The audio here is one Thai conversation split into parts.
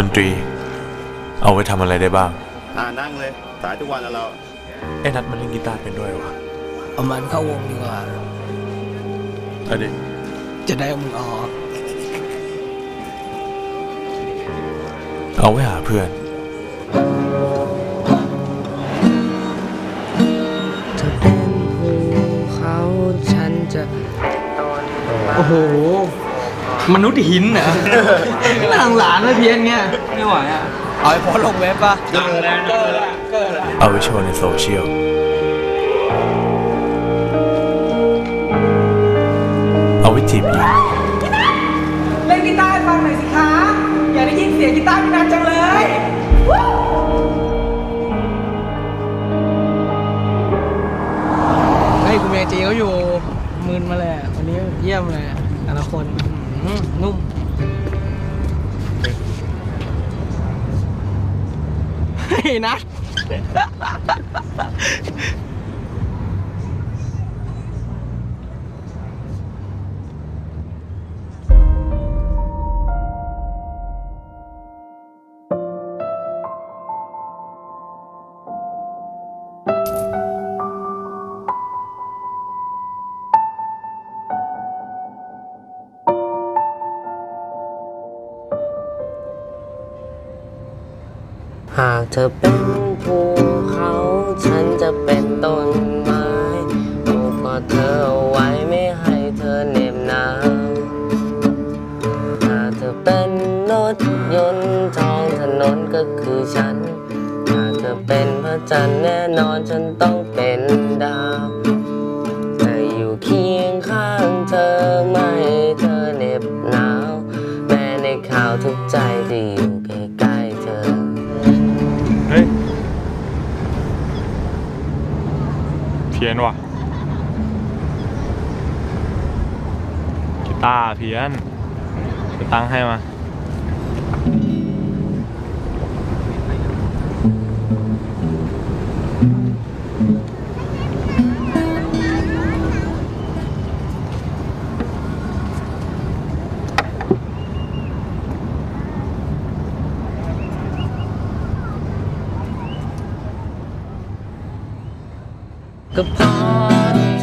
ดนตรี เอาไว้ทำอะไรได้บ้าง อ่านั่งเลย สายทุกวันแล้วเรา ไอ้นัดมันเล่นกีตาร์เป็นด้วยวะเอามันเข้าวงดีกว่าเอาดิจะได้เอามึงออกเอาไว้หาเพื่อนจะเป็นภูเขาฉันจะโอ้โห มนุษย์หินเหรอหลังหลานไม่เพี้ยนเงี้ยไม่ไหวอะเอาไอ้โพสต์ลงเว็บป่ะเอาไว้โชว์ในโซเชียลเอาไว้จีบหญิงเล่นกีตาร์ให้ฟังหน่อยสิคะ อยากได้ยินเสียงกีตาร์พี่นัทจังเลยเฮ้ยกูเมจีเขาอยู่มึนมาเลยอะวันนี้เยี่ยมเลยอะแต่ละคนอื้อหือ นุ่มเฮ้ยนะ หากเธอเป็นภูเขา ฉันจะเป็นต้นไม้โอบกอดเธอเอาไว้ไม่ให้เธอเหน็บหนาวหากเธอเป็นรถยนต์ท้องถนนก็คือฉัน หากเธอเป็นพระจันทร์แน่นอนฉันต้อง พี้ยนว่ะกีตาร์เพี้ยนจะตั้งให้มา ก็เ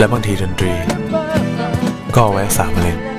และบางทีดนตรี ก็เอาไว้สามเล่น